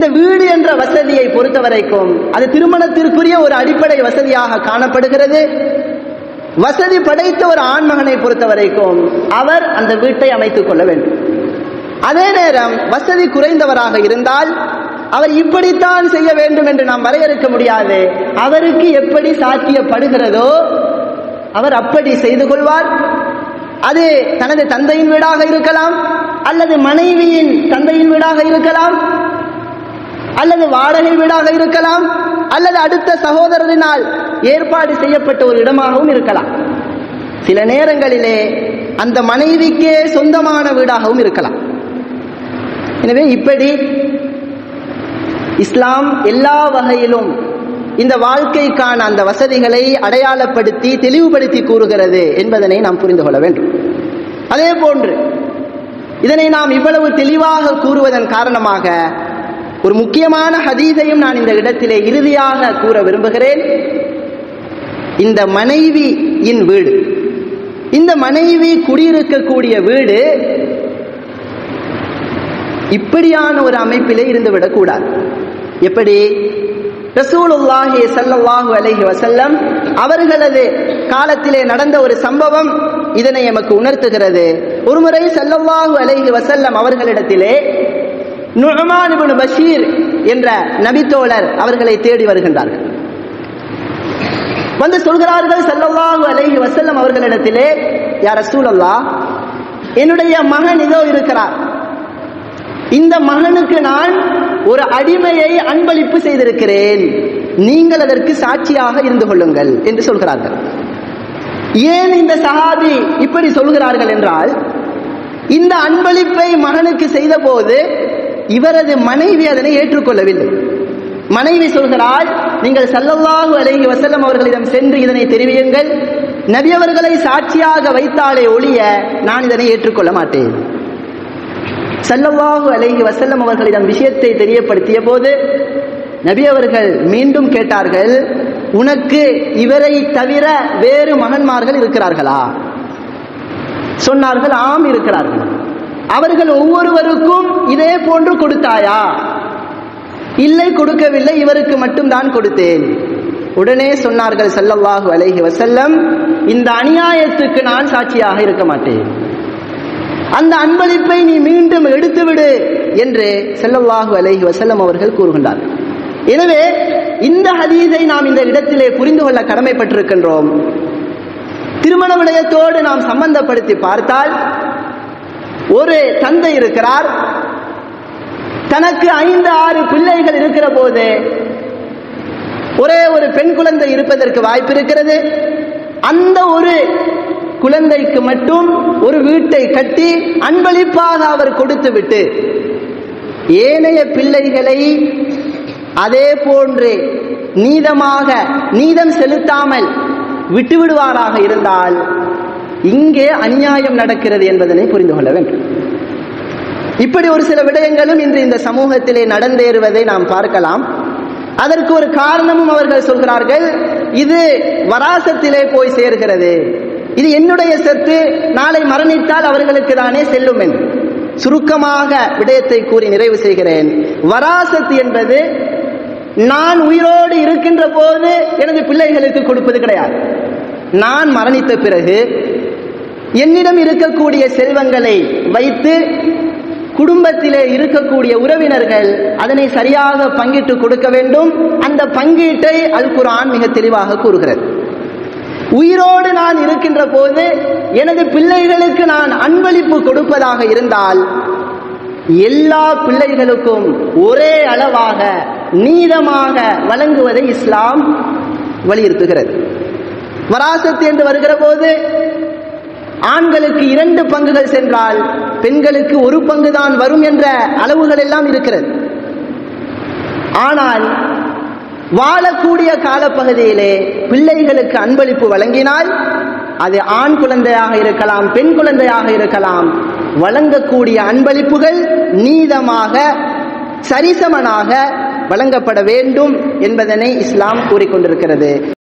இந்த வீடு என்ற வசதியை பொறுத்த வரைக்கும் அது திருமணத்திற்குரிய ஒரு அடிப்படை வசதியாக காணப்படுகிறது. வசதி படைத்த ஒரு ஆண்மகனை பொறுத்த வரைக்கும் அவர் அந்த வீட்டை அமைத்துக் கொள்ள வேண்டும். அதே நேரம் வசதி குறைந்தவராக இருந்தால் அவர் இப்படித்தான் செய்ய வேண்டும் என்று நாம் வரையறுக்க முடியாது. அவருக்கு எப்படி சாத்தியப்படுகிறதோ அவர் அப்படி செய்து கொள்வார். அது தனது தந்தையின் வீடாக இருக்கலாம் அல்லது மனைவியின் தந்தையின் வீடாக இருக்கலாம் அல்லது வாடகை வீடாக இருக்கலாம் அல்லது அடுத்த சகோதரரினால் ஏற்பாடு செய்யப்பட்ட ஒரு இடமாகவும் இருக்கலாம். சில நேரங்களிலே அந்த மனைவிக்கே சொந்தமான வீடாகவும் இருக்கலாம். எனவே இப்படி இஸ்லாம் எல்லா வகையிலும் இந்த வாழ்க்கைக்கான அந்த வசதிகளை அடையாளப்படுத்தி தெளிவுபடுத்தி கூறுகிறது என்பதனை நாம் புரிந்து கொள்ள வேண்டும். அதே போன்று இதனை நாம் இவ்வளவு தெளிவாக கூறுவதன் காரணமாக ஒரு முக்கியமான ஹதீஸையும் நான் இந்த இடத்திலே இறுதியாக கூற விரும்புகிறேன். இந்த மனைவியின் வீடு. இந்த மனைவி குடியிருக்கக்கூடிய வீடு இப்படியான ஒரு அமைப்பிலே இருந்து விடக்கூடாது. எப்படி? ரசூலுல்லாஹி ஸல்லல்லாஹு அலஹி வசல்லம் அவர்களது காலத்திலே நடந்த ஒரு சம்பவம் இதனை எமக்கு உணர்த்துகிறது. ஒருமுறை ஸல்லல்லாஹு அலஹி வசல்லம் அவர்களிடத்திலே நுஅமான் பஷீர் என்ற நபித்தோழர் அவர்களை தேடி வருகின்றார்கள். வந்து சொல்கிறார்கள் ஸல்லல்லாஹு அலைஹி வசல்லம் அவர்களிடத்திலே யா சூழல்லா என்னுடைய மகன் இதோ இருக்கிறார். இந்த மகனுக்கு நான் ஒரு அடிமையை அன்பளிப்பு செய்திருக்கிறேன். நீங்கள் அதற்கு சாட்சியாக இருந்து கொள்ளுங்கள் என்று சொல்கிறார்கள். ஏன் இந்த சஹாபி இப்படி சொல்கிறார்கள் என்றால் இந்த அன்பளிப்பை மகனுக்கு செய்த போது இவரது மனைவி அதனை ஏற்றுக்கொள்ளவில்லை. மனைவி சொல்கிறாள் நீங்கள் சல்லல்லாஹு அழகி வசல்லம் அவர்களிடம் சென்று இதனை தெரிவியுங்கள். நபி அவர்களை சாட்சியாக வைத்தாலே ஒழிய நான் இதனை ஏற்றுக்கொள்ள மாட்டேன். சல்லல்லாஹு அழகி வசல்லம் அவர்களிடம் விஷயத்தை தெரியப்படுத்திய போது நபி அவர்கள் மீண்டும் கேட்டார்கள் உனக்கு இவரை தவிர வேறு மகன்மார்கள் இருக்கிறார்களா? சொன்னார்கள் ஆம் இருக்கிறார்கள். அவர்கள் ஒவ்வொருவருக்கும் இதே போன்று கொடுத்தாயா? இல்லை கொடுக்கவில்லை இவருக்கு மட்டும்தான் கொடுத்தேன். உடனே சொன்னார்கள் சல்லல்லாஹு அலைஹி வசல்லம் இந்த அநியாயத்துக்கு நான் சாட்சியாக இருக்க மாட்டேன். அந்த அன்பளிப்பை நீ மீண்டும் எடுத்துவிடு என்று செல்லல்லாஹு அலைஹி வசல்லம் அவர்கள் கூறுகின்றார். எனவே இந்த ஹதீஸை நாம் இந்த இடத்திலே புரிந்து கொள்ள கடமைப்பட்டிருக்கின்றோம். திருமண விடயத்தோடு நாம் சம்பந்தப்படுத்தி பார்த்தால் ஒரு தந்தை இருக்கிறார். தனக்கு ஐந்து ஆறு பிள்ளைகள் இருக்கிற போது ஒரே ஒரு பெண் குழந்தை இருப்பதற்கு வாய்ப்பு இருக்கிறது. அந்த ஒரு குழந்தைக்கு மட்டும் ஒரு வீட்டை கட்டி அன்பளிப்பாக அவர் கொடுத்து விட்டு ஏனைய பிள்ளைகளை அதே போன்று நீதமாக நீதம் செலுத்தாமல் விட்டுவிடுவாராக இருந்தால் இங்கே அநியாயம் நடக்கிறது என்பதனை புரிந்து கொள்ள வேண்டும். இப்படி ஒரு சில விடயங்களும் இன்று இந்த சமூகத்திலே நடந்தேறுவதை நாம் பார்க்கலாம். அதற்கு ஒரு காரணமும் அவர்கள் சொல்கிறார்கள் இது வராசத்திலே போய் சேர்கிறது. இது என்னுடைய சொத்து நாளை மரணித்தால் அவர்களுக்கு தானே செல்லும் என்று சுருக்கமாக விடயத்தை கூறி நிறைவு செய்கிறேன். வராசத்து என்பது நான் உயிரோடு இருக்கின்ற போது எனது பிள்ளைகளுக்கு கொடுப்பது கிடையாது. நான் மரணித்த பிறகு என்னிடம் இருக்கக்கூடிய செல்வங்களை வைத்து குடும்பத்திலே இருக்கக்கூடிய உறவினர்கள் அதனை சரியாக பங்கிட்டு கொடுக்க வேண்டும். அந்த பங்கீட்டை அல் குரான் மிக தெளிவாக கூறுகிறது. உயிரோடு நான் இருக்கின்ற போது எனது பிள்ளைகளுக்கு நான் அன்பளிப்பு கொடுப்பதாக இருந்தால் எல்லா பிள்ளைகளுக்கும் ஒரே அளவாக நீதமாக வழங்குவதை இஸ்லாம் வலியுறுத்துகிறது. வராசத்து என்று வருகிற போது ஆண்களுக்கு இரண்டு பங்குகள் சென்றால் பெண்களுக்கு ஒரு பங்கு தான் வரும் என்ற அளவுகள் எல்லாம் இருக்கிறது. ஆனால் வாழக்கூடிய காலப்பகுதியிலே பிள்ளைகளுக்கு அன்பளிப்பு வழங்கினால் அது ஆண் குழந்தையாக இருக்கலாம் பெண் குழந்தையாக இருக்கலாம். வழங்கக்கூடிய அன்பளிப்புகள் நீதமாக சரிசமனாக வழங்கப்பட வேண்டும் என்பதனை இஸ்லாம் கூறிக்கொண்டிருக்கிறது.